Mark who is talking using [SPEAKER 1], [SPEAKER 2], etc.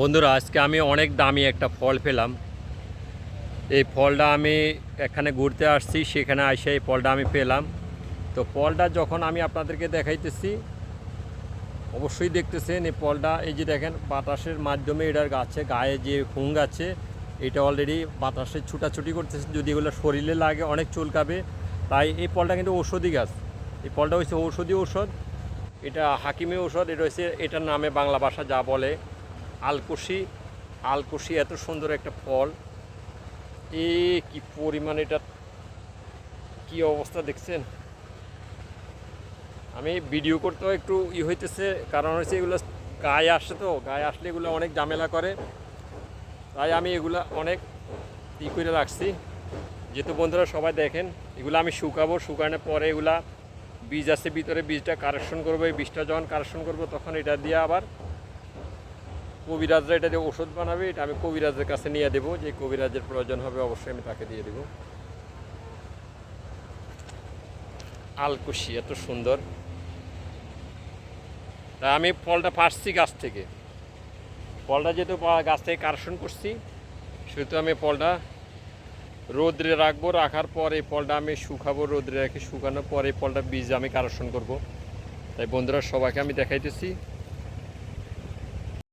[SPEAKER 1] বন্ধুরা, আজকে আমি অনেক দামি একটা ফল পেলাম। এই ফলটা আমি এখানে ঘুরতে আসছি, সেখানে আসে এই ফলটা আমি পেলাম। তো ফলটা যখন আমি আপনাদেরকে দেখাইতেছি, অবশ্যই দেখতেছেন এই ফলটা। এই যে দেখেন, বাতাসের মাধ্যমে এটার গাছে, গায়ে যে হুং আছে, এটা অলরেডি বাতাসে ছুটাছুটি করতেছে। যদি এগুলো শরীরে লাগে, অনেক চুলকাবে। তাই এই ফলটা কিন্তু ঔষধি গাছ। এই ফলটা হচ্ছে ঔষধি ঔষধ। এটা হাকিমি ঔষধ, এটা হচ্ছে এটার নামে বাংলা ভাষা যা বলে। আলকুশি আলকুশি এত সুন্দর একটা ফল। এ কি পরিমাণ এটা? কি অবস্থা দেখছেন? আমি ভিডিও করতেও একটু ই হইতেছে, কারণ হচ্ছে এগুলো গায়ে আসে তো, গায়ে আসলে এগুলো অনেক ঝামেলা করে। তাই আমি এগুলা অনেক ই করে রাখছি। যেহেতু বন্ধুরা সবাই দেখেন, এগুলো আমি শুকাবো, শুকানোর পরে এগুলা বীজ আছে, ভিতরে বীজটা কারেকশন করব, এই বীজটা যখন কারেকশন করব তখন এটা দিয়ে আবার কবিরাজরা এটা দিয়ে ওষুধ বানাবে, এটা আমি কবিরাজের কাছে নিয়ে দেবো। যে কবিরাজের প্রয়োজন হবে, অবশ্যই আমি তাকে দিয়ে দেবো। আলকুশি, এত সুন্দর। তা আমি ফলটা পারছি গাছ থেকে। ফলটা যেহেতু গাছ থেকে কারেকশন করছি, সেহেতু আমি ফলটা রোদ্রে রাখব, রাখার পর এই ফলটা আমি শুকাবো, রোদ্রে রেখে শুকানোর পর এই ফলটা বীজ আমি কারেকশন করব। তাই বন্ধুরা, সবাইকে আমি দেখাইতেছি।